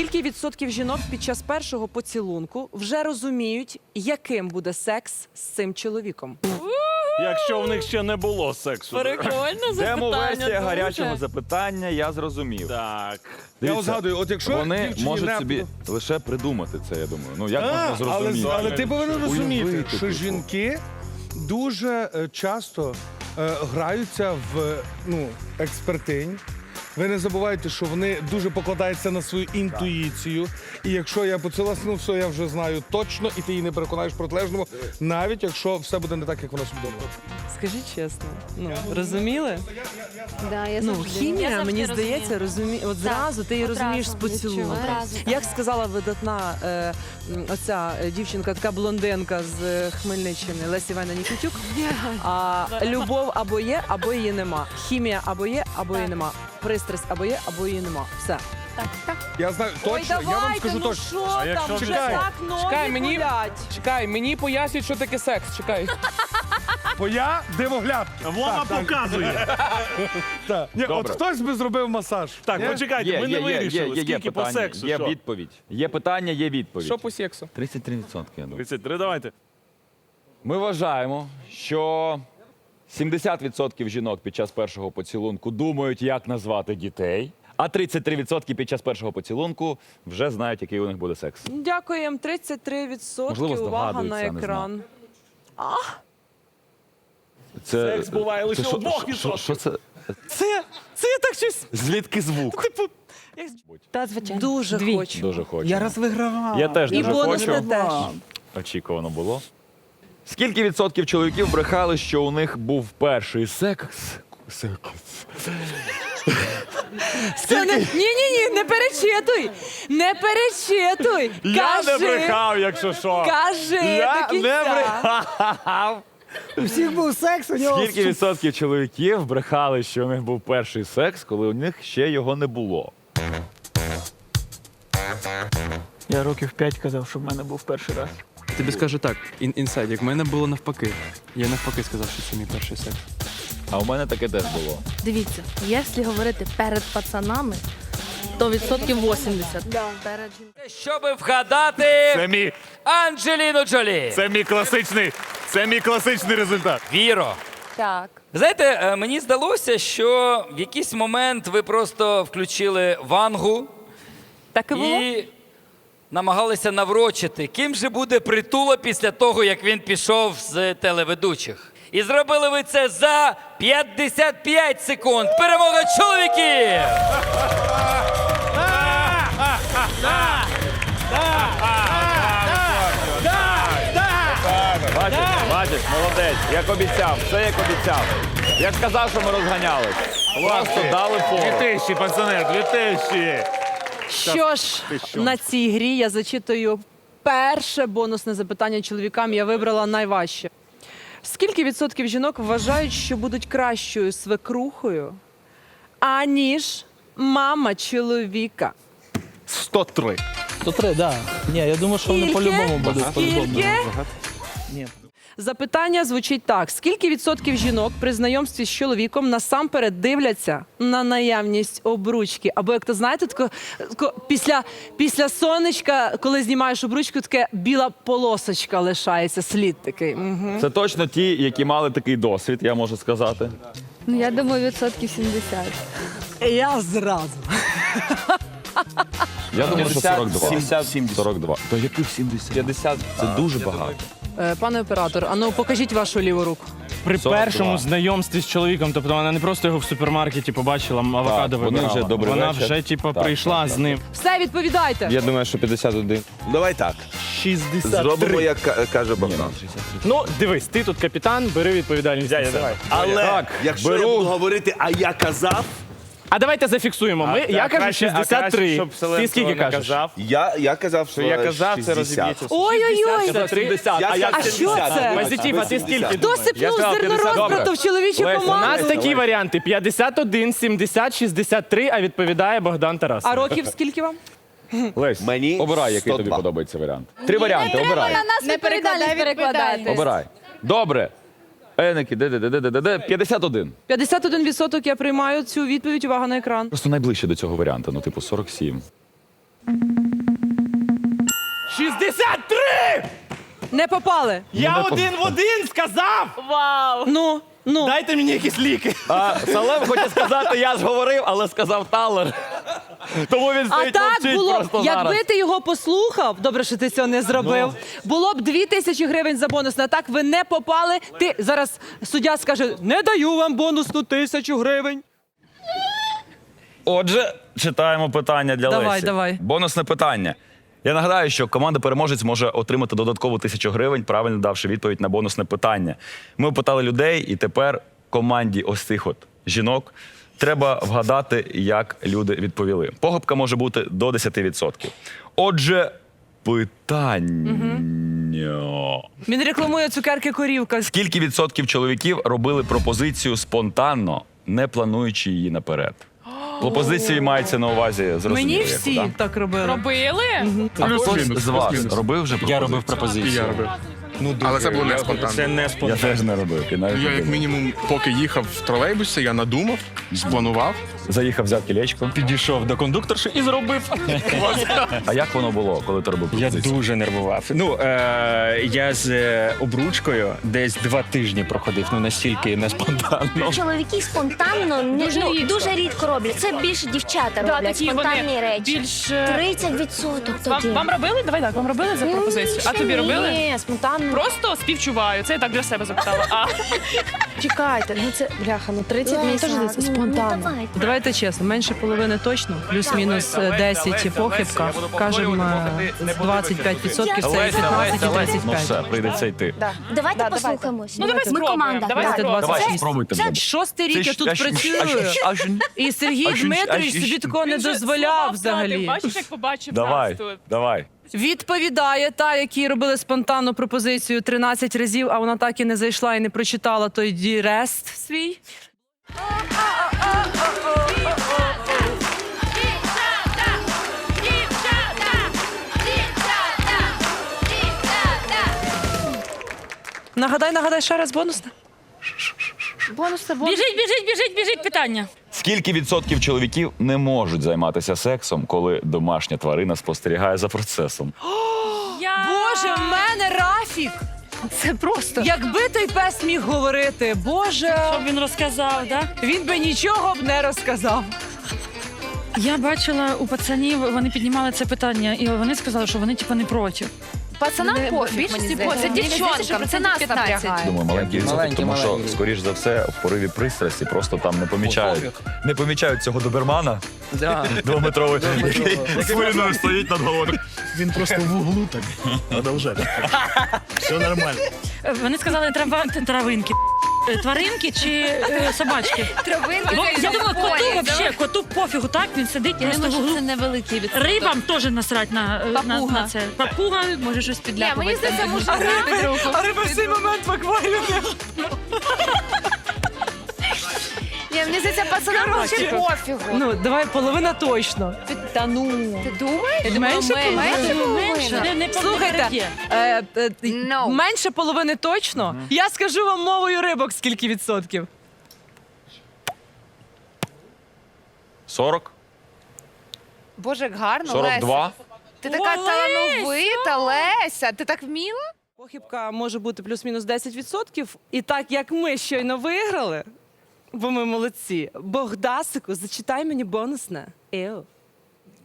Скільки відсотків жінок під час першого поцілунку вже розуміють, яким буде секс з цим чоловіком? Якщо в них ще не було сексу. Прикольно Демо-версія гарячого запитання, я зрозумів. Так. Я от згадую, от якщо Вони дівчині можуть не- собі лише придумати це, я думаю. Ну як А, можна але, зрозуміти? але ти повинен розуміти, Уявити, що типу. жінки дуже е, часто е, граються в ну, експертинь. Ви не забувайте, що вони дуже покладаються на свою інтуїцію. І якщо я поцілувався, ну все, я вже знаю точно, і ти її не переконаєш в протилежному, навіть якщо все буде не так, як вона собі думала. Скажіть чесно, ну розуміли? Да, я Ну, завжди. хімія, Я завжди мені розумію. здається, розумі... от зразу ти її одразу розумієш з поцілунку. відчуваю. Одразу. Як сказала видатна е, м, оця е, дівчинка, така блондинка з е, Хмельниччини, Лесі Івана Нікітюк, а, любов або є, або її нема. Хімія або є, або її нема. Пристрасть або є, або її нема. Все. Так, так. Я знаю точно, Ой, давайте, я вам скажу ну точно. що А там, якщо вже Чекай. так ноги Чекай, мені- болять. Чекай, мені пояснюють, що таке секс. Чекай. Бо я дивогляд. Вона показує. Так. Ні, от Добре. хтось би зробив масаж. Так, почекайте, ми є, не є, вирішили, є, є, є скільки по сексу. є що? відповідь. Є питання, є відповідь. Що по сексу? 33%, я думаю. 33, давайте. Ми вважаємо, що 70% жінок під час першого поцілунку думають, як назвати дітей, а 33% під час першого поцілунку вже знають, який у них буде секс. Дякуємо, 33% Можливо, увага на здогадуються, не екран. Це, Секс буває лише це у двох що- що- Що це? Це, це я так щось. Звідки звук? Та, звичайно. Дуже Дві. хочу. Дуже хочу. Я раз вигравав. Я теж І дуже бонус хочу. теж. Очікувано було. Скільки відсотків чоловіків брехали, що у них був перший секс? Секс. Це не... Ні, ні, ні, не перечитуй. Не перечитуй. Я не Кажи. брехав, якщо що. Кажи Я до кінця. не брехав. У всіх був секс, у нього Скільки відсотків чоловіків брехали, що у них був перший секс, коли у них ще його не було? Я років п'ять казав, що в мене був перший раз. Тобі скажу так, ін- інсайдік, в мене було навпаки. Я навпаки сказав, що це мій перший секс. А у мене таке теж було. Дивіться, якщо говорити перед пацанами, то відсотків 80. Перед жінками. Щоб вгадати Це мій, Анджеліну Джолі. це мій класичний, це мій класичний результат. Віро. Так. Знаєте, е, мені здалося, що в якийсь момент ви просто включили вангу Так і було? і намагалися наврочити, ким же буде притула після того, як він пішов з телеведучих. І зробили ви це за 55 секунд. Перемога чоловіків! Бачиш, бачиш, молодець, як обіцяв, все як обіцяв. Я сказав, що ми розганялись. Просто дали фору. тисячі, пацани, дві тисячі. Що ж, на цій грі я зачитую перше бонусне запитання чоловікам. Я вибрала найважче. Скільки відсотків жінок вважають, що будуть кращою свекрухою, аніж мама чоловіка? 103. 103, да. Ні, я думаю, що вони Скільки? по-любому будуть. По-любому. Ні. Запитання звучить так: скільки відсотків жінок при знайомстві з чоловіком насамперед дивляться на наявність обручки? Або як то знаєте, тако, тако після, після сонечка, коли знімаєш обручку, таке біла полосочка лишається, слід такий. Мгм. Це точно ті, які мали такий досвід, я можу сказати. Ну, я думаю, відсотків 70. Я зразу. Я думаю, що 42. 70, 70. 42. То яких 70? 50. Це дуже багато. Е, Пане оператор, а ну покажіть вашу ліву руку. При 42. першому знайомстві з чоловіком, тобто вона не просто його в супермаркеті побачила, м, авокадо вони вибирала. вже добрий Вона вечір. вже типу, Так, прийшла так, з ним. Все, відповідайте. Я думаю, що 51. Давай так. 63. Зробимо, як ка- каже Богдан. Ну, дивись, ти тут капітан, бери відповідальність. на себе. Але Так, якщо беру. я буду говорити, а я казав, А давайте зафіксуємо. Ми, я кажу 63. Ти скільки кажеш? Казав, я, я казав, що я казав, це 60. розіб'ється. Ой-ой-ой. 70. А я А що це? Позитив, а ти скільки? Хто сипнув зерно розбрату в чоловічу Леся, У команду? нас такі варіанти: 51, 70, 63, а відповідає Богдан Тарас. А років скільки вам? Лесь, Мені обирай, який тобі подобається варіант. Три варіанти, обирай. нас не перекладай, перекладати. Обирай. Добре. Еники, де, де, де, де, де, де, де, 51. 51% я приймаю цю відповідь. Увага на екран. Просто найближче до цього варіанту, ну, типу, 47. 63! Не попали. Я один в один сказав! Вау! Ну, ну. Дайте мені якісь ліки. А Салем хоче сказати, я ж говорив, але сказав Талер. Тому він А стоїть так мовчить було б, просто якби зараз. ти його послухав, добре, що ти цього не зробив. Було б дві тисячі гривень за бонус. А так ви не попали. Ти зараз суддя скаже: не даю вам бонусну тисячу гривень. Отже, читаємо питання для Давай, Лесі. давай. Бонусне питання. Я нагадаю, що команда переможець може отримати додаткову тисячу гривень, правильно давши відповідь на бонусне питання. Ми опитали людей, і тепер команді ось цих от жінок треба вгадати, як люди відповіли. Похибка може бути до 10%. Отже, питання. Він рекламує цукерки корівка. Скільки відсотків чоловіків робили пропозицію спонтанно, не плануючи її наперед? Пропозиції мається на увазі зрозуміло. Мені яку, всі да? так робили. Робили? А хтось з вас робив вже пропозицію? Я робив пропозицію. Я робив. Ну, Але це було не спонтанно. Це не Я спонтанно. теж не робив. І навіть Я як думав. мінімум, поки їхав в тролейбусі, я надумав, спланував. Заїхав, взяв кілечко. Підійшов до кондукторши і зробив. А як воно було, коли ти робив Я пропозицію? дуже нервував. Ну е, я з е, обручкою десь два тижні проходив. Ну настільки не спонтанно. Чоловіки спонтанно не Дуже ну, рідко. дуже рідко роблять. Це більше дівчата Да, роблять такі вони спонтанні речі. більш... е, 30% Вам, тоді. вам робили? Давай так, вам робили за пропозицію? А тобі ні. робили? Ні, спонтанно. Просто співчуваю. Це я так для себе запитала. А Чекайте, ну це бляха, ну 30 Леся, мені теж здається ну, спонтанно. Давайте чесно, менше половини точно, плюс-мінус е, 10 похибка. Кажемо, е, з 25% це і 15 і Леся, Леся. Ну 35. все, прийдеться йти. Давайте послухаємось. Ну, давай Ми спробуємо. команда. Давай так. спробуємо. Давай, Це- спробуйте. це Шостий рік я тут працюю. І Сергій Дмитрович собі такого не дозволяв взагалі. Бачиш, як побачив Давай, нас тут. давай. Відповідає та, якій робили спонтанну пропозицію 13 разів, а вона так і не зайшла і не прочитала той дірест свій. Нагадай, нагадай ще раз бонусне. Бонус це бонус. Біжить, біжить, біжить, біжить питання. Скільки відсотків чоловіків не можуть займатися сексом, коли домашня тварина спостерігає за процесом? Я... Боже, в мене Рафік! Це просто. Якби той пес міг говорити, Боже, Щоб він розказав, да? він би нічого б не розказав. Я бачила у пацанів, вони піднімали це питання, і вони сказали, що вони типу не проти. Пацанам пофіг, більшості пофіг. Це дівчонкам, це нас напрягає. Думаю, маленький Маленькі, тому що, скоріш за все, в пориві пристрасті просто там не помічають. Не помічають цього добермана двометровий, який хвилиною стоїть над головою. Він просто в углу так. Надо. Все нормально. Вони сказали трава, травинки. Е, Тваринки чи е, собачки? Травинки. Бо я думала, коту вообще, коту пофігу, так він сидить просто в углу. невеликий від Рибам теж насрать на, е, на, Папуга. на це. Папуга може щось Ні, підляпувати. мені здається, може під руку. А риба в цей момент в акваріумі. Ні, мені здається, пацанам вообще пофігу. Ну, давай половина точно. Та ну. Ти думаєш? Менше Менше половини. Менше. Не, не Слухайте, переб'є. е, е, No. менше половини точно. Я скажу вам мовою рибок скільки відсотків. 40? Боже, як гарно, 42? Ти така талановита, Леся. Ти так вміла? Похибка може бути плюс-мінус 10%. І так як ми щойно виграли, бо ми молодці. Богдасику, зачитай мені бонусне. Еу.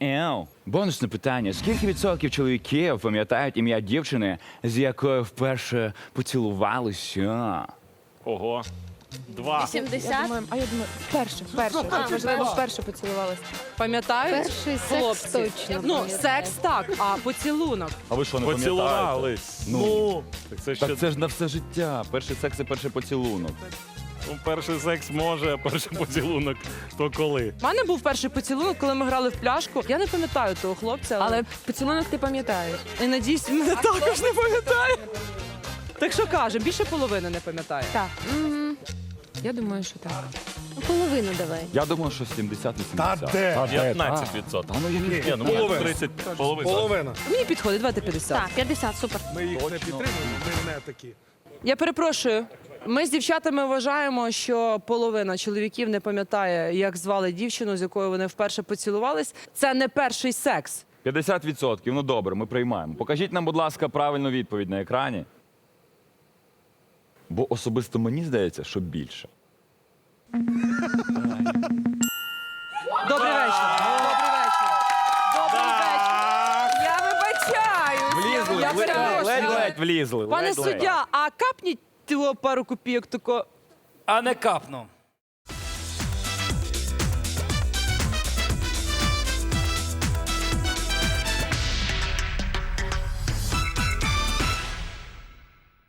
Еу. Бонусне питання. Скільки відсотків чоловіків пам'ятають ім'я дівчини, з якою вперше поцілувалися? Ого. Два. 70? А я думаю, перше, перше. Можливо, вперше поцілувалася. Пам'ятають? Перший секс Хлопці. точно Ну, секс так, а поцілунок. А ви що не Поцілувались. Ну, так це ще Так це ж на все життя. Перший секс і перший поцілунок. Ну, перший секс може, а перший поцілунок то коли. У мене був перший поцілунок, коли ми грали в пляшку. Я не пам'ятаю того хлопця, але, Але поцілунок ти пам'ятаєш. і надіюсь, він мене також не пам'ятає. Так що каже, більше половини не пам'ятає. Так. Я думаю, що так. Половину давай. Я думаю, що 70 Та 80 де? 15 відсотків. Ну я не Ні, ну Половина. 30 половина. Половина. Мені підходить, давайте 50. Так, 50, супер. Ми їх не підтримуємо, ми не такі. Я перепрошую. Ми з дівчатами вважаємо, що половина чоловіків не пам'ятає, як звали дівчину, з якою вони вперше поцілувались. Це не перший секс. 50%. Ну добре, ми приймаємо. Покажіть нам, будь ласка, правильну відповідь на екрані. Бо особисто мені здається, що більше. Добрий вечір. Добрий вечір. Добрий вечір. Я вибачаюсь. Влізли, Я ви- перепрошую. ледь-ледь влізли. Пане ледь-ледь. суддя, а капніть того пару копійок тако. А не капну.